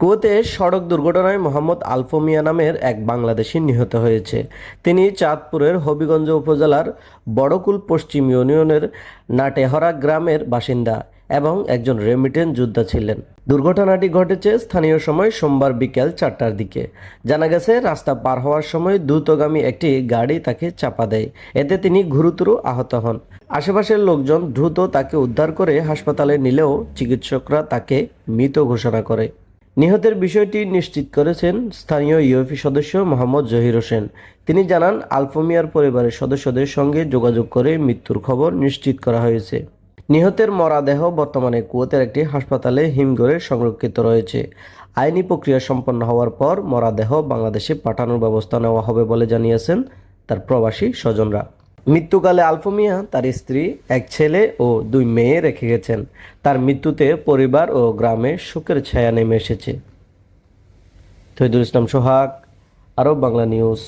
কুয়েতে সড়ক দুর্ঘটনায় মোহাম্মদ আলফো মিয়া নামের এক বাংলাদেশি নিহত হয়েছে। তিনি চাঁদপুরের হবিগঞ্জ উপজেলার বড়কুল পশ্চিম ইউনিয়নের নাটেহরা গ্রামের বাসিন্দা এবং একজন রেমিটেন্স যোদ্ধা ছিলেন। দুর্ঘটনাটি ঘটেছে স্থানীয় সময় সোমবার বিকেল চারটার দিকে। জানা গেছে, রাস্তা পার হওয়ার সময় দ্রুতগামী একটি গাড়ি তাকে চাপা দেয়। এতে তিনি গুরুতর আহত হন। আশেপাশের লোকজন দ্রুত তাকে উদ্ধার করে হাসপাতালে নিলেও চিকিৎসকরা তাকে মৃত ঘোষণা করে। নিহতের বিষয়টি নিশ্চিত করেছেন স্থানীয় ইউএফি সদস্য মোহাম্মদ জহির হোসেন। তিনি জানান, আলফোমিয়ার পরিবারের সদস্যদের সঙ্গে যোগাযোগ করে মৃত্যুর খবর নিশ্চিত করা হয়েছে। নিহতের মরাদেহ বর্তমানে কুয়েতের একটি হাসপাতালে হিমঘরে সংরক্ষিত রয়েছে। আইনি প্রক্রিয়া সম্পন্ন হওয়ার পর মরাদেহ বাংলাদেশে পাঠানোর ব্যবস্থা নেওয়া হবে বলে জানিয়েছেন তার প্রবাসী স্বজনরা। মৃত্যুকালে আলফমিয়া, তার স্ত্রী, এক ছেলে ও দুই মেয়ে রেখে গেছেন। তার মৃত্যুতে পরিবার ও গ্রামে শোকের ছায়া নেমে এসেছে। তহিদুল ইসলাম সোহাগ, আরব বাংলা নিউজ।